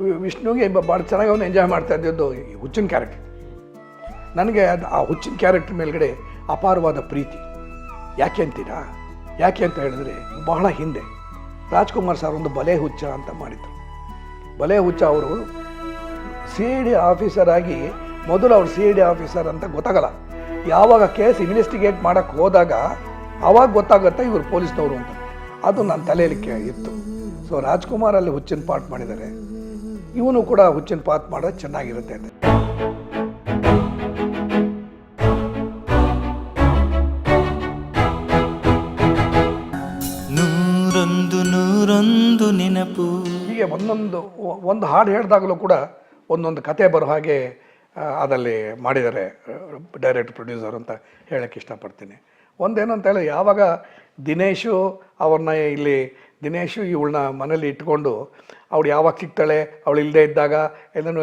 ವಿಷ್ಣುಗೆ ಭಾಳ ಚೆನ್ನಾಗಿ ಅವನು ಎಂಜಾಯ್ ಮಾಡ್ತಾ ಇದ್ದದ್ದು ಹುಚ್ಚಿನ ಕ್ಯಾರೆಕ್ಟರ್ ನನಗೆ ಅದು ಆ ಹುಚ್ಚಿನ ಕ್ಯಾರೆಕ್ಟರ್ ಮೇಲ್ಗಡೆ ಅಪಾರವಾದ ಪ್ರೀತಿ. ಯಾಕೆ ಅಂತೀರಾ? ಯಾಕೆ ಅಂತ ಹೇಳಿದ್ರೆ ಬಹಳ ಹಿಂದೆ ರಾಜ್ಕುಮಾರ್ ಸರ್ ಒಂದು ಬಲೆ ಹುಚ್ಚ ಅಂತ ಮಾಡಿದ್ರು. ಬಲೆ ಹುಚ್ಚ ಅವರು ಸಿ ಐ ಡಿ ಆಫೀಸರ್ ಆಗಿ ಮೊದಲು ಅವ್ರು ಸಿ ಡಿ ಆಫೀಸರ್ ಅಂತ ಗೊತ್ತಾಗಲ್ಲ. ಯಾವಾಗ ಕೇಸ್ ಇನ್ವೆಸ್ಟಿಗೇಟ್ ಮಾಡೋಕ್ಕೆ ಹೋದಾಗ ಅವಾಗ ಗೊತ್ತಾಗುತ್ತೆ ಇವರು ಪೊಲೀಸ್ನವರು ಅಂತ. ಅದು ನನ್ನ ತಲೆಯಲ್ಲಿ ಇತ್ತು. ಸೊ ರಾಜ್ಕುಮಾರ್ ಅಲ್ಲಿ ಹುಚ್ಚಿನ ಪಾಠ ಮಾಡಿದ್ದಾರೆ. ಇವನು ಕೂಡ ಹುಚ್ಚಿನ ಪಾತ್ ಮಾಡೋದು ಚೆನ್ನಾಗಿರುತ್ತೆ ಅಂತ. ನೂರೊಂದು ನೂರೊಂದು ನೆನಪು. ಹೀಗೆ ಒಂದೊಂದು ಒಂದು ಹಾಡು ಹೇಳಿದಾಗಲೂ ಕೂಡ ಒಂದೊಂದು ಕತೆ ಬರೋ ಹಾಗೆ ಅದರಲ್ಲಿ ಮಾಡಿದ್ದಾರೆ ಡೈರೆಕ್ಟ್ ಪ್ರೊಡ್ಯೂಸರ್ ಅಂತ ಹೇಳಕ್ಕೆ ಇಷ್ಟಪಡ್ತೀನಿ. ಒಂದೇನು ಅಂತ ಹೇಳಿ ಯಾವಾಗ ದಿನೇಶು ಅವ್ರನ್ನ ಇಲ್ಲಿ ದಿನೇಶು ಇವಳನ್ನ ಮನೇಲಿ ಇಟ್ಕೊಂಡು ಅವಳು ಯಾವಾಗ ಸಿಗ್ತಾಳೆ, ಅವಳು ಇಲ್ಲದೆ ಇದ್ದಾಗ ಎಲ್ಲನೂ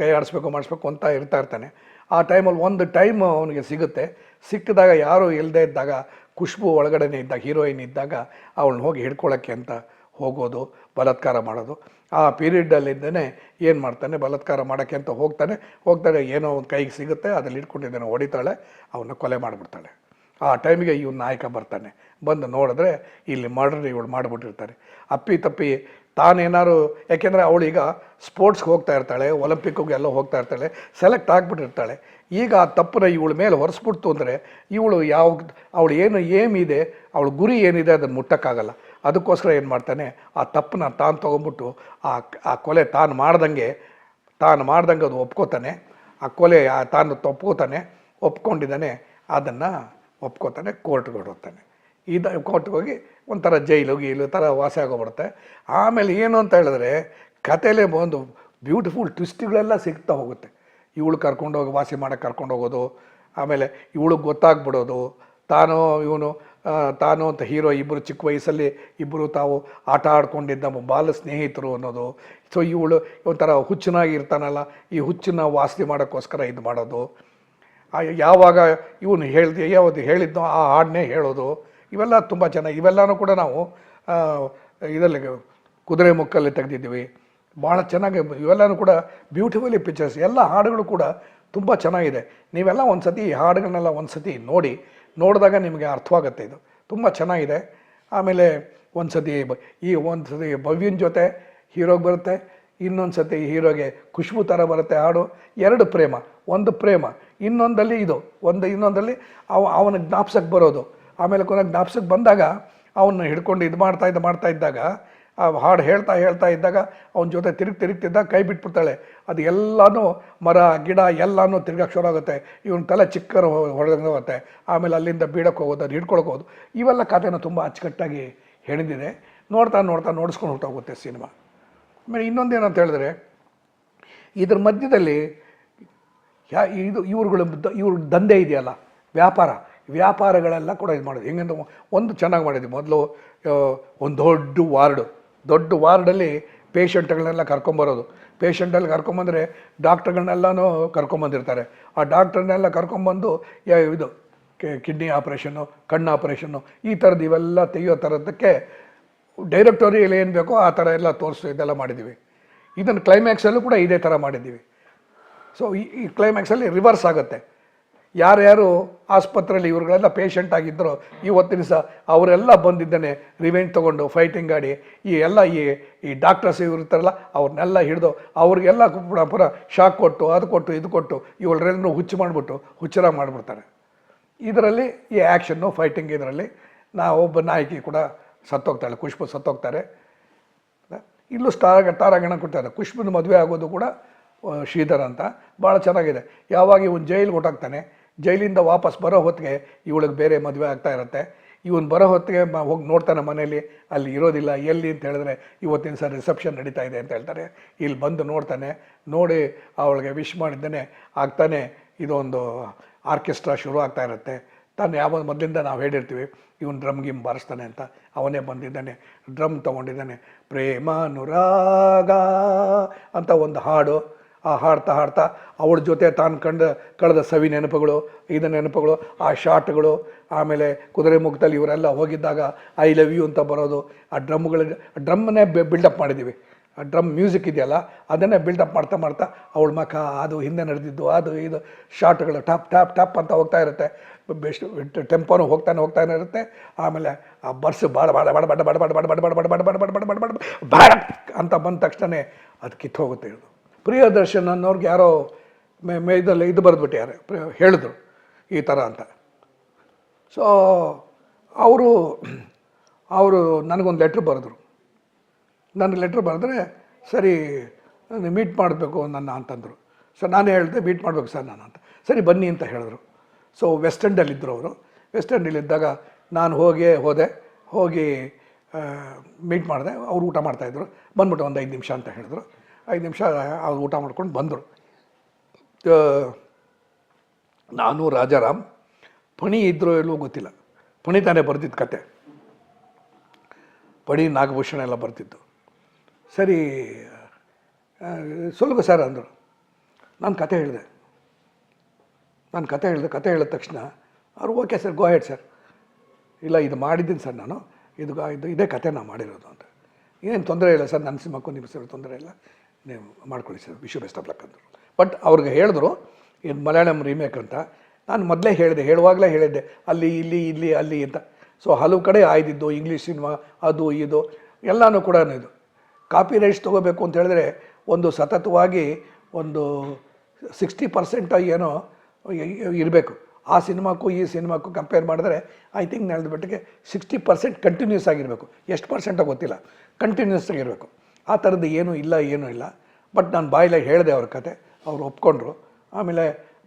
ಕೈ ಆಡಿಸ್ಬೇಕು, ಮಾಡಿಸ್ಬೇಕು ಅಂತ ಇರ್ತಾ ಇರ್ತಾನೆ. ಆ ಟೈಮಲ್ಲಿ ಒಂದು ಟೈಮ್ ಅವನಿಗೆ ಸಿಗುತ್ತೆ. ಸಿಕ್ಕಿದಾಗ ಯಾರು ಇಲ್ಲದೆ ಇದ್ದಾಗ, ಖುಷ್ಬು ಒಳಗಡೆನೇ ಇದ್ದಾಗ ಹೀರೋಯಿನ್ ಇದ್ದಾಗ ಅವಳನ್ನ ಹೋಗಿ ಹಿಡ್ಕೊಳ್ಳೋಕ್ಕೆ ಅಂತ ಹೋಗೋದು, ಬಲಾತ್ಕಾರ ಮಾಡೋದು. ಆ ಪೀರಿಯಡಲ್ಲಿಂದನೇ ಏನು ಮಾಡ್ತಾನೆ, ಬಲಾತ್ಕಾರ ಮಾಡೋಕ್ಕೆ ಅಂತ ಹೋಗ್ತಾನೆ. ಹೋಗ್ತಾನೆ ಏನೋ ಒಂದು ಕೈಗೆ ಸಿಗುತ್ತೆ, ಅದ್ರಲ್ಲಿ ಇಟ್ಕೊಂಡಿದ್ದಾನೆ, ಹೊಡಿತಾಳೆ, ಅವನ್ನ ಕೊಲೆ ಮಾಡಿಬಿಡ್ತಾಳೆ. ಆ ಟೈಮಿಗೆ ಇವನು ನಾಯಕ ಬರ್ತಾನೆ. ಬಂದು ನೋಡಿದ್ರೆ ಇಲ್ಲಿ ಮರ್ಡರ್ ಇವಳು ಮಾಡಿಬಿಟ್ಟಿರ್ತಾರೆ. ಅಪ್ಪಿ ತಪ್ಪಿ ತಾನೇನಾರು, ಯಾಕೆಂದರೆ ಅವಳು ಈಗ ಸ್ಪೋರ್ಟ್ಸ್ಗೆ ಹೋಗ್ತಾ ಇರ್ತಾಳೆ ಒಲಿಂಪಿಕ್ಕಿಗೆ ಎಲ್ಲ ಹೋಗ್ತಾ ಇರ್ತಾಳೆ ಸೆಲೆಕ್ಟ್ ಆಗಿಬಿಟ್ಟಿರ್ತಾಳೆ. ಈಗ ಆ ತಪ್ಪನ್ನ ಇವಳ ಮೇಲೆ ಹೊರಿಸ್ಬಿಡ್ತು ಅಂದರೆ ಇವಳು ಯಾವ, ಅವಳು ಏನು ಏಮ್ ಇದೆ ಅವಳ ಗುರಿ ಏನಿದೆ ಅದನ್ನು ಮುಟ್ಟಕ್ಕಾಗಲ್ಲ. ಅದಕ್ಕೋಸ್ಕರ ಏನು ಮಾಡ್ತಾನೆ, ಆ ತಪ್ಪನ್ನ ತಾನು ತೊಗೊಂಬಿಟ್ಟು ಆ ಆ ಕೊಲೆ ತಾನು ಮಾಡ್ದಂಗೆ ತಾನು ಮಾಡ್ದಂಗೆ ಅದು ಒಪ್ಕೋತಾನೆ. ಆ ಕೊಲೆ ತಾನು ಒಪ್ಕೋತಾನೆ ಒಪ್ಕೊಂಡಿದ್ದಾನೆ. ಅದನ್ನು ಒಪ್ಕೋತಾನೆ, ಕೋರ್ಟ್ಗೆ ಹೊರಡ್ತಾನೆ. ಇದು ಕೋರ್ಟ್ಗೆ ಹೋಗಿ ಒಂಥರ ಜೈಲು, ಗೀಲು ಥರ ವಾಸಿ ಆಗೋಗ್ಬಿಡುತ್ತೆ. ಆಮೇಲೆ ಏನು ಅಂತ ಹೇಳಿದ್ರೆ, ಕಥೆಲೇ ಒಂದು ಬ್ಯೂಟಿಫುಲ್ ಟ್ವಿಸ್ಟ್ಗಳೆಲ್ಲ ಸಿಗ್ತಾ ಹೋಗುತ್ತೆ. ಇವಳು ಕರ್ಕೊಂಡೋಗಿ ವಾಸಿ ಮಾಡೋಕ್ಕೆ ಕರ್ಕೊಂಡು ಹೋಗೋದು, ಆಮೇಲೆ ಇವಳಿಗೆ ಗೊತ್ತಾಗ್ಬಿಡೋದು, ತಾನು ಇವನು ತಾನು ಅಂತ ಹೀರೋ ಇಬ್ಬರು ಚಿಕ್ಕ ವಯಸ್ಸಲ್ಲಿ ಇಬ್ಬರು ತಾವು ಆಟ ಆಡ್ಕೊಂಡಿದ್ದ ಬಾಲ ಸ್ನೇಹಿತರು ಅನ್ನೋದು. ಸೊ ಇವಳು ಒಂಥರ ಹುಚ್ಚನಾಗಿರ್ತಾನಲ್ಲ ಈ ಹುಚ್ಚನ್ನ ವಾಸಿ ಮಾಡೋಕ್ಕೋಸ್ಕರ ಇದು ಮಾಡೋದು ಯಾವಾಗ ಇವನು ಹೇಳ್ದೆ ಯಾವುದು ಹೇಳಿದ್ನೋ ಆ ಹಾಡನ್ನೇ ಹೇಳೋದು. ಇವೆಲ್ಲ ತುಂಬ ಚೆನ್ನಾಗಿ, ಇವೆಲ್ಲನೂ ಕೂಡ ನಾವು ಇದರಲ್ಲಿ ಕುದುರೆ ಮುಕ್ಕಲ್ಲಿ ತೆಗೆದಿದ್ದೀವಿ. ಭಾಳ ಚೆನ್ನಾಗಿ, ಇವೆಲ್ಲನೂ ಕೂಡ ಬ್ಯೂಟಿಫುಲಿ ಪಿಕ್ಚರ್ಸ್ ಎಲ್ಲ ಹಾಡುಗಳು ಕೂಡ ತುಂಬ ಚೆನ್ನಾಗಿದೆ. ನೀವೆಲ್ಲ ಒಂದು ಸತಿ ಈ ಹಾಡುಗಳನ್ನೆಲ್ಲ ಒಂದು ಸತಿ ನೋಡಿ, ನೋಡಿದಾಗ ನಿಮಗೆ ಅರ್ಥವಾಗುತ್ತೆ ಇದು. ತುಂಬ ಚೆನ್ನಾಗಿದೆ. ಆಮೇಲೆ ಒಂದು ಸತಿ ಈ ಒಂದು ಸತಿ ಭವ್ಯನ ಜೊತೆ ಹೀರೋಗೆ ಬರುತ್ತೆ. ಇನ್ನೊಂದು ಸತಿ ಹೀರೋಗೆ ಖುಷ್ಬು ಥರ ಬರುತ್ತೆ. ಹಾಡು ಎರಡು ಪ್ರೇಮ, ಒಂದು ಪ್ರೇಮ. ಇನ್ನೊಂದಲ್ಲಿ ಇದು, ಒಂದು ಇನ್ನೊಂದಲ್ಲಿ ಅವ, ಅವನ ಜ್ಞಾಪ್ಸಕ್ಕೆ ಬರೋದು. ಆಮೇಲೆ ಕೊನೆಗೆ ಜ್ಞಾಪ್ಸಕ್ಕೆ ಬಂದಾಗ ಅವನ್ನ ಹಿಡ್ಕೊಂಡು ಇದು ಮಾಡ್ತಾ ಇದ್ದ ಮಾಡ್ತಾ ಇದ್ದಾಗ, ಆ ಹಾಡು ಹೇಳ್ತಾ ಹೇಳ್ತಾ ಇದ್ದಾಗ ಅವನ ಜೊತೆ ತಿರುಗಿ ತಿರುಗ್ತಿದ್ದಾಗ ಕೈ ಬಿಟ್ಬಿಡ್ತಾಳೆ. ಅದು ಎಲ್ಲನೂ ಮರ, ಗಿಡ ಎಲ್ಲನೂ ತಿರ್ಗಕ್ಕೆ ಶುರು ಆಗುತ್ತೆ. ಇವನ ತಲೆ ಚಿಕ್ಕರ ಹೊಡೆದಂಗೆ ಹೋಗುತ್ತೆ ಆಮೇಲೆ ಅಲ್ಲಿಂದ ಬೀಡಕ್ಕೆ ಹೋಗೋದು ಅದು ಹಿಡ್ಕೊಳಕ್ಕೆ ಹೋಗೋದು. ಇವೆಲ್ಲ ಕಥೆನ ತುಂಬ ಅಚ್ಚುಕಟ್ಟಾಗಿ ಹೇಳಿದಿದೆ ನೋಡ್ತಾ ನೋಡ್ತಾ, ನೋಡಿಸ್ಕೊಂಡು ಹೊರಟೋಗುತ್ತೆ ಸಿನಿಮಾ. ಆಮೇಲೆ ಇನ್ನೊಂದೇನಂತ ಹೇಳಿದ್ರೆ, ಇದ್ರ ಮಧ್ಯದಲ್ಲಿ ಯಾ, ಇದು ಇವ್ರುಗಳ ಇವ್ರ ದಂಧೆ ಇದೆಯಲ್ಲ, ವ್ಯಾಪಾರ. ವ್ಯಾಪಾರಗಳೆಲ್ಲ ಕೂಡ ಇದು ಮಾಡೋದು ಹೆಂಗಂದ್ರೆ ಒಂದು ಚೆನ್ನಾಗಿ ಮಾಡಿದ್ವಿ ಮೊದಲು ಒಂದು ದೊಡ್ಡ ವಾರ್ಡು. ದೊಡ್ಡ ವಾರ್ಡಲ್ಲಿ ಪೇಷಂಟ್ಗಳನ್ನೆಲ್ಲ ಕರ್ಕೊಂಬರೋದು ಪೇಷಂಟಲ್ಲಿ ಕರ್ಕೊಂಬಂದರೆ ಡಾಕ್ಟ್ರುಗಳನ್ನೆಲ್ಲನೂ ಕರ್ಕೊಂಬಂದಿರ್ತಾರೆ ಆ ಡಾಕ್ಟ್ರನ್ನೆಲ್ಲ ಕರ್ಕೊಂಬಂದು ಇದು ಕಿಡ್ನಿ ಆಪ್ರೇಷನ್ನು, ಕಣ್ಣು ಆಪ್ರೇಷನ್ನು, ಈ ಥರದ್ದು ಇವೆಲ್ಲ ತೆಗೆಯೋ ಥರದ್ದಕ್ಕೆ ಡೈರೆಕ್ಟೋರಿಯಲ್ ಏನು ಬೇಕೋ ಆ ಥರ ಎಲ್ಲ ತೋರಿಸಿ ಇದೆಲ್ಲ ಮಾಡಿದ್ದೀವಿ. ಇದನ್ನು ಕ್ಲೈಮ್ಯಾಕ್ಸಲ್ಲೂ ಕೂಡ ಇದೇ ಥರ ಮಾಡಿದ್ದೀವಿ. ಸೊ ಈ ಕ್ಲೈಮ್ಯಾಕ್ಸಲ್ಲಿ ರಿವರ್ಸ್ ಆಗುತ್ತೆ. ಯಾರ್ಯಾರು ಆಸ್ಪತ್ರೆಯಲ್ಲಿ ಇವ್ರುಗಳೆಲ್ಲ ಪೇಷಂಟ್ ಆಗಿದ್ದರೋ ಇವತ್ತಿನ ದಿವಸ ಅವರೆಲ್ಲ ಬಂದಿದ್ದಾನೆ ರಿವೆಂಟ್ ತೊಗೊಂಡು ಫೈಟಿಂಗ್ ಆಡಿ, ಈ ಎಲ್ಲ ಈ ಈ ಡಾಕ್ಟರ್ಸ್ ಇವ್ರು ಇರ್ತಾರಲ್ಲ, ಅವ್ರನ್ನೆಲ್ಲ ಹಿಡಿದು ಅವ್ರಿಗೆಲ್ಲ ಪುರ ಶಾಕ್ ಕೊಟ್ಟು, ಅದು ಕೊಟ್ಟು, ಇದು ಕೊಟ್ಟು ಇವರೆಲ್ಲರೂ ಹುಚ್ಚು ಮಾಡಿಬಿಟ್ಟು ಹುಚ್ಚರ ಮಾಡಿಬಿಡ್ತಾರೆ. ಇದರಲ್ಲಿ ಈ ಆ್ಯಕ್ಷನ್ನು ಫೈಟಿಂಗ್ ಇದರಲ್ಲಿ ನಾವು ಒಬ್ಬ ನಾಯಕಿ ಕೂಡ ಸತ್ತೋಗ್ತಾಳೆ ಖುಷ್ಬು ಸತ್ತೋಗ್ತಾರೆ. ಇಲ್ಲೂ ಸ್ಟಾರ, ತಾರಾಗಣ ಕೊಡ್ತಾರೆ ಖುಷ್ಬುನ ಮದುವೆ ಆಗೋದು ಕೂಡ ಶ್ರೀಧರ ಅಂತ. ಭಾಳ ಚೆನ್ನಾಗಿದೆ. ಯಾವಾಗ ಇವನು ಜೈಲಿಗೆ ಹೊಟ್ಟಾಗ್ತಾನೆ ಜೈಲಿಂದ ವಾಪಸ್ ಬರೋ ಹೊತ್ತಿಗೆ ಇವಳಿಗೆ ಬೇರೆ ಮದುವೆ ಆಗ್ತಾ ಇರುತ್ತೆ. ಇವನು ಬರೋ ಹೊತ್ತಿಗೆ ಹೋಗಿ ನೋಡ್ತಾನೆ ಮನೇಲಿ ಅಲ್ಲಿ ಇರೋದಿಲ್ಲ, ಎಲ್ಲಿ ಅಂತ ಹೇಳಿದ್ರೆ ಇವತ್ತಿನ ಸರ್ ರಿಸೆಪ್ಷನ್ ನಡೀತಾ ಇದೆ ಅಂತ ಹೇಳ್ತಾರೆ. ಇಲ್ಲಿ ಬಂದು ನೋಡ್ತಾನೆ, ನೋಡಿ ಅವಳಿಗೆ ವಿಶ್ ಮಾಡಿದ್ದೇನೆ, ಆಗ್ತಾನೆ, ಇದೊಂದು ಆರ್ಕೆಸ್ಟ್ರಾ ಶುರು ಆಗ್ತಾ ಇರುತ್ತೆ. ತಾನು ಯಾವ ಮೊದಲಿಂದ ನಾವು ಹೇಳಿರ್ತೀವಿ ಇವನು ಡ್ರಮ್ ಗಿಮ್ ಬಾರಿಸ್ತಾನೆ ಅಂತ ಅವನೇ ಬಂದಿದ್ದಾನೆ, ಡ್ರಮ್ ತೊಗೊಂಡಿದ್ದಾನೆ. ಪ್ರೇಮಾನುರಾಗ ಅಂತ ಒಂದು ಹಾಡು. ಆ ಹಾಡ್ತಾ ಹಾಡ್ತಾ ಅವಳ ಜೊತೆ ತಾನು ಕಂಡ, ಕಳೆದ ಸವಿ ನೆನಪುಗಳು, ಇದು ನೆನಪುಗಳು, ಆ ಶಾಟ್ಗಳು, ಆಮೇಲೆ ಕುದುರೆ ಮುಖದಲ್ಲಿ ಇವರೆಲ್ಲ ಹೋಗಿದ್ದಾಗ, ಐ ಲವ್ ಯು ಅಂತ ಬರೋದು. ಆ ಡ್ರಮ್ಗಳ ಡ್ರಮ್ಮನ್ನೇ ಬಿಲ್ಡಪ್ ಮಾಡಿದ್ದೀವಿ. ಡ್ರಮ್ ಮ್ಯೂಸಿಕ್ ಇದೆಯಲ್ಲ ಅದನ್ನೇ ಬಿಲ್ಡಪ್ ಮಾಡ್ತಾ ಮಾಡ್ತಾ ಅವಳ ಮಖ ಅದು ಹಿಂದೆ ನಡೆದಿದ್ದು ಅದು ಇದು ಶಾರ್ಟ್ಗಳು ಟಾಪ್ ಟಾಪ್ ಟಾಪ್ ಅಂತ ಹೋಗ್ತಾ ಇರುತ್ತೆ ಬೆಸ್ಟ್ ಟೆಂಪೋನು ಹೋಗ್ತಾನೆ ಹೋಗ್ತಾನೆ ಇರುತ್ತೆ ಆಮೇಲೆ ಆ ಬರ್ಸ್ ಬಾಡ ಬಾಡ ಬಾಡ ಬಾಡ ಬಾಡ ಬಾಡ ಬಾಡ ಬಾಡ ಬಾಡ ಬಾಡ ಬಾಡ ಬಾಡ ಬಾಡ ಬಾಡ ಬಾಡ ಅಂತ ಬಂದ ತಕ್ಷಣ ಅದು ಕಿತ್ತು ಹೋಗುತ್ತೆ ಪ್ರಿಯದರ್ಶನ್ ಅನ್ನೋರ್ಗೆ ಯಾರೋ ಮೇ ಮೇ ಇದರಲ್ಲಿ ಇದು ಬರೆದ್ಬಿಟ್ಟಿದ್ದಾರೆ ಹೇಳಿದ್ರು ಈ ಥರ ಅಂತ ಸೊ ಅವರು ಅವರು ನನಗೊಂದು ಲೆಟ್ರ್ ಬರೆದ್ರು ನನಗೆ ಲೆಟ್ರ್ ಬರೆದ್ರೆ, ಸರಿ ಮೀಟ್ ಮಾಡಬೇಕು ನನ್ನ ಅಂತಂದರು. ಸೊ ನಾನು ಹೇಳಿದೆ, ಮೀಟ್ ಮಾಡಬೇಕು ಸರ್ ನಾನು ಅಂತ. ಸರಿ, ಬನ್ನಿ ಅಂತ ಹೇಳಿದ್ರು. ಸೊ ವೆಸ್ಟ್ ಅವರು. ವೆಸ್ಟ್ ಎಂಡಲ್ಲಿದ್ದಾಗ ನಾನು ಹೋಗಿ ಹೋದೆ. ಹೋಗಿ ಮೀಟ್ ಮಾಡಿದೆ. ಅವ್ರು ಊಟ ಮಾಡ್ತಾಯಿದ್ರು ಬಂದ್ಬಿಟ್ಟು ಒಂದು ಐದು ನಿಮಿಷ ಅಂತ ಹೇಳಿದ್ರು. ಐದು ನಿಮಿಷ, ಅವ್ರು ಊಟ ಮಾಡ್ಕೊಂಡು ಬಂದರು. ನಾನು, ರಾಜಾರಾಮ್, ಪಣಿ ಇದ್ದರೂ ಇಲ್ವೋ ಗೊತ್ತಿಲ್ಲ. ಪಣಿ ತಾನೇ ಬರ್ತಿದ್ದು ಕತೆ. ಪಣಿ ನಾಗಭೂಷಣ ಎಲ್ಲ ಬರ್ತಿದ್ದು ಸರಿ ಸುಲಭ ಸರ್ ಅಂದರು. ನಾನು ಕತೆ ಹೇಳಿದೆ. ನಾನು ಕತೆ ಹೇಳಿದೆ, ಕತೆ ಹೇಳಿದ ತಕ್ಷಣ ಅವ್ರು, okay sir go head sir. ಇಲ್ಲ, ಇದು ಮಾಡಿದ್ದೀನಿ ಸರ್ ನಾನು. ಇದು ಇದು, ಇದೇ ಕತೆ ನಾನು ಮಾಡಿರೋದು ಅಂತ. ಏನು ತೊಂದರೆ ಇಲ್ಲ ಸರ್ ನನ್ನ ಸಿನಿಮಾಕ್ಕೂ ನಿಮ್ಮ ಸರ್ ತೊಂದರೆ ಇಲ್ಲ. ನೀವು ಮಾಡ್ಕೊಳ್ಳಿ sir wish you best of luck ಅಂದರು. ಬಟ್ ಅವ್ರಿಗೆ ಹೇಳಿದ್ರು, ಇದು ಮಲಯಾಳಂ ರೀಮೇಕ್ ಅಂತ. ನಾನು ಮೊದಲೇ ಹೇಳಿದೆ, ಹೇಳುವಾಗಲೇ ಹೇಳಿದ್ದೆ. ಅಲ್ಲಿ, ಇಲ್ಲಿ ಇಲ್ಲಿ, ಅಲ್ಲಿ ಅಂತ. ಸೊ ಹಲವು ಕಡೆ ಆಯ್ದಿದ್ದು ಇಂಗ್ಲೀಷ್ ಸಿನಿಮಾ ಅದು, ಇದು, ಎಲ್ಲನೂ ಕೂಡ ಇದು. ಕಾಪಿ ರೈಟ್ಸ್ ತೊಗೋಬೇಕು ಅಂತ ಹೇಳಿದ್ರೆ ಒಂದು ಸತತವಾಗಿ ಒಂದು ಸಿಕ್ಸ್ಟಿ ಪರ್ಸೆಂಟ್ ಏನೋ ಇರಬೇಕು. ಆ ಸಿನಿಮಾಕ್ಕೂ ಈ ಸಿನಿಮಾಕ್ಕೂ ಕಂಪೇರ್ ಮಾಡಿದ್ರೆ ಐ ಥಿಂಕ್ ನಾನು ಬಿಟ್ಟಿಗೆ ಸಿಕ್ಸ್ಟಿ ಪರ್ಸೆಂಟ್ ಕಂಟಿನ್ಯೂಸ್ ಆಗಿರಬೇಕು. ಎಷ್ಟು ಪರ್ಸೆಂಟೋ ಗೊತ್ತಿಲ್ಲ. ಕಂಟಿನ್ಯೂಸ್ ಆಗಿರಬೇಕು ಆ ಥರದ್ದು ಏನೂ ಇಲ್ಲ ಏನೂ ಇಲ್ಲ. ಬಟ್ ನಾನು ಬಾಯಿಲೆ ಹೇಳಿದೆ ಅವ್ರ ಕತೆ. ಅವರು ಒಪ್ಕೊಂಡ್ರು. ಆಮೇಲೆ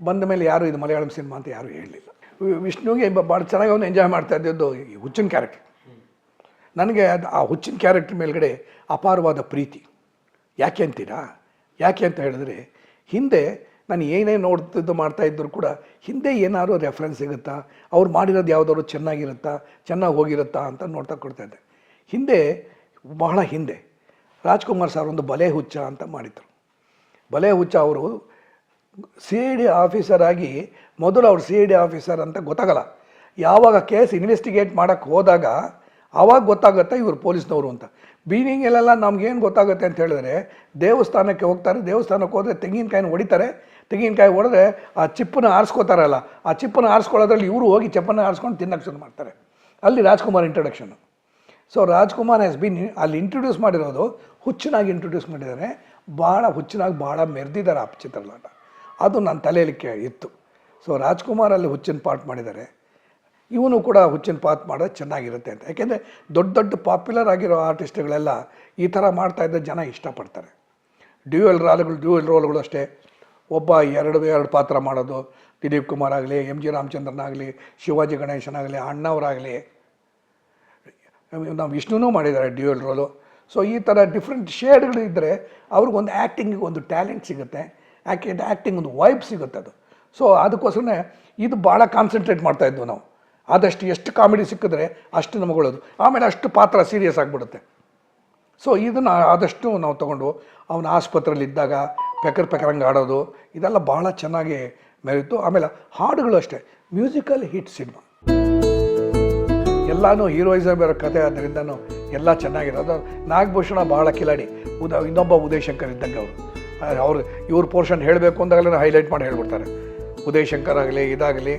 ಬಂದ ಮೇಲೆ ಯಾರು ಇದು ಮಲಯಾಳಂ ಸಿನಿಮಾ ಅಂತ ಯಾರೂ ಹೇಳಲಿಲ್ಲ. ವಿಷ್ಣುಗೆ ಭಾಳ ಚೆನ್ನಾಗಿ ಅವನು ಎಂಜಾಯ್ ಮಾಡ್ತಾ ಇದ್ದಿದ್ದು ಹುಚ್ಚಿನ ಕ್ಯಾರೆಕ್ಟರ್ ನನಗೆ ಅದು ಆ ಹುಚ್ಚಿನ ಕ್ಯಾರೆಕ್ಟರ್ ಮೇಲ್ಗಡೆ ಅಪಾರವಾದ ಪ್ರೀತಿ. ಯಾಕೆ ಅಂತೀರಾ? ಯಾಕೆ ಅಂತ ಹೇಳಿದ್ರೆ, ಹಿಂದೆ ನಾನು ಏನೇ ನೋಡ್ತಿದ್ದು ಮಾಡ್ತಾ ಇದ್ದರೂ ಕೂಡ ಹಿಂದೆ ಏನಾದ್ರು ರೆಫರೆನ್ಸ್ ಸಿಗುತ್ತಾ? ಅವ್ರು ಮಾಡಿರೋದು ಯಾವುದಾದ್ರು ಚೆನ್ನಾಗಿರುತ್ತಾ? ಚೆನ್ನಾಗಿ ಹೋಗಿರುತ್ತಾ ಅಂತ ನೋಡ್ತಾ ಕೊಡ್ತಾ ಇದ್ದೆ. ಹಿಂದೆ, ಬಹಳ ಹಿಂದೆ, ರಾಜ್ಕುಮಾರ್ ಸರ್ ಒಂದು ಬಲೆ ಹುಚ್ಚ ಅಂತ ಮಾಡಿದ್ರು. ಬಲೆ ಹುಚ್ಚ ಅವರು ಸಿ ಐ ಡಿ ಆಫೀಸರ್ ಆಗಿ ಮೊದಲು ಅವ್ರು ಸಿ ಐ ಡಿ ಆಫೀಸರ್ ಅಂತ ಗೊತ್ತಾಗಲ್ಲ. ಯಾವಾಗ ಕೇಸ್ ಇನ್ವೆಸ್ಟಿಗೇಟ್ ಮಾಡೋಕ್ಕೆ ಹೋದಾಗ ಆವಾಗ ಗೊತ್ತಾಗುತ್ತೆ ಇವರು ಪೊಲೀಸ್ನವರು ಅಂತ. ಬೀನಿಂಗಲ್ಲೆಲ್ಲ ನಮ್ಗೇನು ಗೊತ್ತಾಗುತ್ತೆ ಅಂತ ಹೇಳಿದ್ರೆ, ದೇವಸ್ಥಾನಕ್ಕೆ ಹೋಗ್ತಾರೆ, ದೇವಸ್ಥಾನಕ್ಕೆ ಹೋದರೆ ತೆಂಗಿನಕಾಯಿನ ಹೊಡಿತಾರೆ. ತೆಂಗಿನಕಾಯಿ ಹೊಡೆದ್ರೆ ಆ ಚಿಪ್ಪನ್ನ ಆರಿಸ್ಕೋತಾರಲ್ಲ, ಆ ಚಿಪ್ಪನ್ನು ಆರಿಸ್ಕೊಳ್ಳೋದ್ರಲ್ಲಿ ಇವರು ಹೋಗಿ ಚಿಪ್ಪನ್ನು ಆರಿಸ್ಕೊಂಡು ತಿನ್ನಕ್ಕೆ ಶುರು ಮಾಡ್ತಾರೆ. ಅಲ್ಲಿ Rajkumar introduction so Rajkumar has been ಅಲ್ಲಿ ಇಂಟ್ರೊಡ್ಯೂಸ್ ಮಾಡಿರೋದು, ಹುಚ್ಚನಾಗಿ ಇಂಟ್ರೊಡ್ಯೂಸ್ ಮಾಡಿದ್ದಾರೆ. ಭಾಳ ಹುಚ್ಚನಾಗಿ ಭಾಳ ಮೆರೆದಿದ್ದಾರೆ ಆ ಚಿತ್ರಲಾಟ ಅದು ನನ್ನ ತಲೆಯಲ್ಲಿ ಇತ್ತು. ಸೊ ರಾಜ್ಕುಮಾರ್ ಅಲ್ಲಿ ಹುಚ್ಚಿನ ಪಾಠ ಮಾಡಿದ್ದಾರೆ. ಇವನು ಕೂಡ ಹುಚ್ಚಿನ ಪಾತ್ ಮಾಡೋದು ಚೆನ್ನಾಗಿರುತ್ತೆ ಅಂತ. ಯಾಕೆಂದರೆ ದೊಡ್ಡ ದೊಡ್ಡ ಪಾಪ್ಯುಲರ್ ಆಗಿರೋ ಆರ್ಟಿಸ್ಟ್ಗಳೆಲ್ಲ ಈ ಥರ ಮಾಡ್ತಾ ಇದ್ದ ಜನ ಇಷ್ಟಪಡ್ತಾರೆ. ಡ್ಯೂಯಲ್ ರಾಲ್ಗಳು ಡ್ಯೂಯಲ್ ರೋಲ್ಗಳು ಅಷ್ಟೇ. ಒಬ್ಬ ಎರಡು ಎರಡು ಪಾತ್ರ ಮಾಡೋದು, ದಿಲೀಪ್ ಕುಮಾರ್ ಆಗಲಿ ಎಂ ಜಿ ರಾಮಚಂದ್ರನಾಗಲಿ ಶಿವಾಜಿ ಗಣೇಶನಾಗಲಿ ಅಣ್ಣವರಾಗಲಿ. ನಾವು ವಿಷ್ಣುನೂ ಮಾಡಿದ್ದಾರೆ ಡ್ಯೂಯಲ್ ರೋಲು ಸೊ ಈ ಥರ ಡಿಫ್ರೆಂಟ್ ಶೇಡ್ಗಳು ಇದ್ದರೆ ಅವ್ರಿಗೊಂದು ಆ್ಯಕ್ಟಿಂಗಿಗೆ ಒಂದು ಟ್ಯಾಲೆಂಟ್ ಸಿಗುತ್ತೆ. ಯಾಕೆ ಆ್ಯಕ್ಟಿಂಗ್ ಒಂದು ವೈಬ್ ಸಿಗುತ್ತೆ ಅದು. ಸೊ ಅದಕ್ಕೋಸ್ಕರನೇ ಇದು ಭಾಳ ಕಾನ್ಸಂಟ್ರೇಟ್ ಮಾಡ್ತಾಯಿದ್ವು ನಾವು. ಆದಷ್ಟು ಎಷ್ಟು ಕಾಮಿಡಿ ಸಿಕ್ಕಿದ್ರೆ ಅಷ್ಟು ನಮಗೊಳ್ಳೋದು. ಆಮೇಲೆ ಅಷ್ಟು ಪಾತ್ರ ಸೀರಿಯಸ್ ಆಗಿಬಿಡುತ್ತೆ. ಸೊ ಇದನ್ನು ಆದಷ್ಟು ನಾವು ತಗೊಂಡು ಅವನ ಆಸ್ಪತ್ರೆಯಲ್ಲಿ ಇದ್ದಾಗ ಪೆಕರ್ ಪೆಕರಂಗೆ ಆಡೋದು, ಇದೆಲ್ಲ ಭಾಳ ಚೆನ್ನಾಗಿ ಮೆರೀತು ಆಮೇಲೆ ಹಾಡುಗಳು ಅಷ್ಟೇ ಮ್ಯೂಸಿಕಲ್ ಹಿಟ್ ಸಿನಿಮಾ ಎಲ್ಲನೂ ಹೀರೋಯಿಸಮ್ ಇರೋ ಕತೆ ಅದರಿಂದನೂ ಎಲ್ಲ ಚೆನ್ನಾಗಿರೋದು. ನಾಗಭೂಷಣ ಭಾಳ ಕಿಲಾಡಿ. ಉದ, ಇನ್ನೊಬ್ಬ ಉದಯ್ ಶಂಕರ್ ಇದ್ದಂಗೆ ಅವರು. ಅವ್ರು, ಇವ್ರ ಪೋರ್ಷನ್ ಹೇಳಬೇಕು ಅಂದಾಗಲೇ ಹೈಲೈಟ್ ಮಾಡಿ ಹೇಳ್ಬಿಡ್ತಾರೆ. ಉದಯ್ ಶಂಕರ್ ಆಗಲಿ, ಇದಾಗಲಿ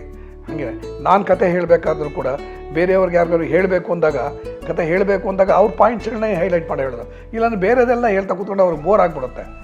ಹಾಗೆ. ನಾನು ಕತೆ ಹೇಳಬೇಕಾದ್ರೂ ಕೂಡ ಬೇರೆಯವ್ರಿಗೆ ಯಾರಿಗಾದ್ರು ಹೇಳಬೇಕು ಅಂದಾಗ, ಕತೆ ಹೇಳಬೇಕು ಅಂದಾಗ ಅವ್ರ ಪಾಯಿಂಟ್ಸ್ಗಳನ್ನೇ ಹೈಲೈಟ್ ಮಾಡಿ ಹೇಳೋದು. ಇಲ್ಲಾಂದ್ರೆ ಬೇರೆದೆಲ್ಲ ಹೇಳ್ತಾ ಕೂತ್ಕೊಂಡು ಅವ್ರಿಗೆ ಬೋರ್ ಆಗಿಬಿಡುತ್ತೆ.